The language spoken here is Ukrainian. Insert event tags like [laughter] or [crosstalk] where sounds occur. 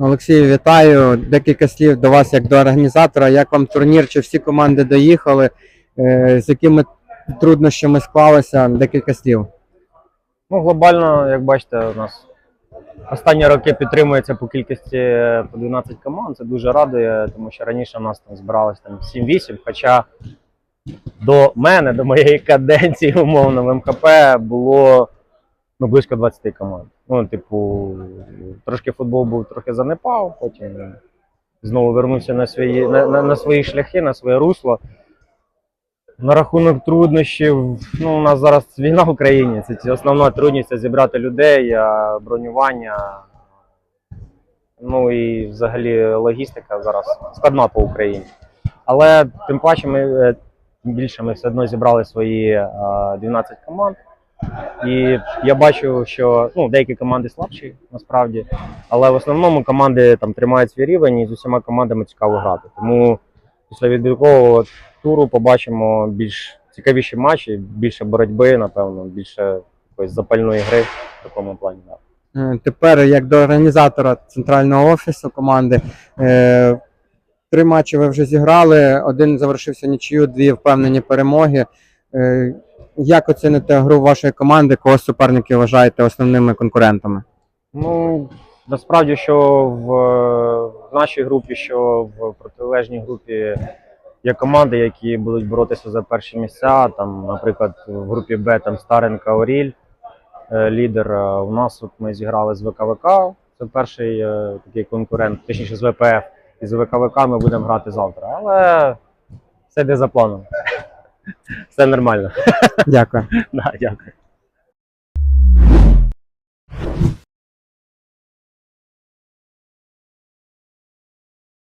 Олексій, вітаю. Декілька слів до вас як до організатора. Як вам турнір? Чи всі команди доїхали? Е, З якими труднощами склалися? Декілька слів. Ну, глобально, як бачите, у нас останні роки підтримується по кількості е, по 12 команд. Це дуже радує, тому що раніше у нас там збиралось там 7-8, хоча до мене, до моєї каденції, [laughs] умовно, в МХП було ну, близько 20 команд. Ну, типу, трошки футбол був трохи занепав, потім знову вернувся на свої, на, на, на свої шляхи, на своє русло. На рахунок труднощів, ну у нас зараз війна в Україні. Це ці- основна трудність це зібрати людей, бронювання. Ну і взагалі логістика зараз складна по Україні. Але тим паче ми е, більше ми все одно зібрали свої е, 12 команд. І я бачу, що ну, деякі команди слабші насправді, але в основному команди там тримають свій рівень і з усіма командами цікаво грати. Тому після відбіркового туру побачимо більш цікавіші матчі, більше боротьби, напевно, більше якоїсь запальної гри в такому плані. Е, Тепер, як до організатора центрального офісу команди, е, три матчі ви вже зіграли. Один завершився нічию, дві впевнені перемоги. Е, Як оціните гру вашої команди? Кого суперники вважаєте основними конкурентами? Ну насправді, що в, в нашій групі, що в протилежній групі є команди, які будуть боротися за перші місця. Там, наприклад, в групі Б там Старенка Оріль, е, лідер. Е, У нас от ми зіграли з ВКВК. Це перший е, такий конкурент, точніше з ВПФ. І з ВКВК ми будемо грати завтра. Але все йде за планом. Все нормально. Дякую. [laughs] Да, Дякую.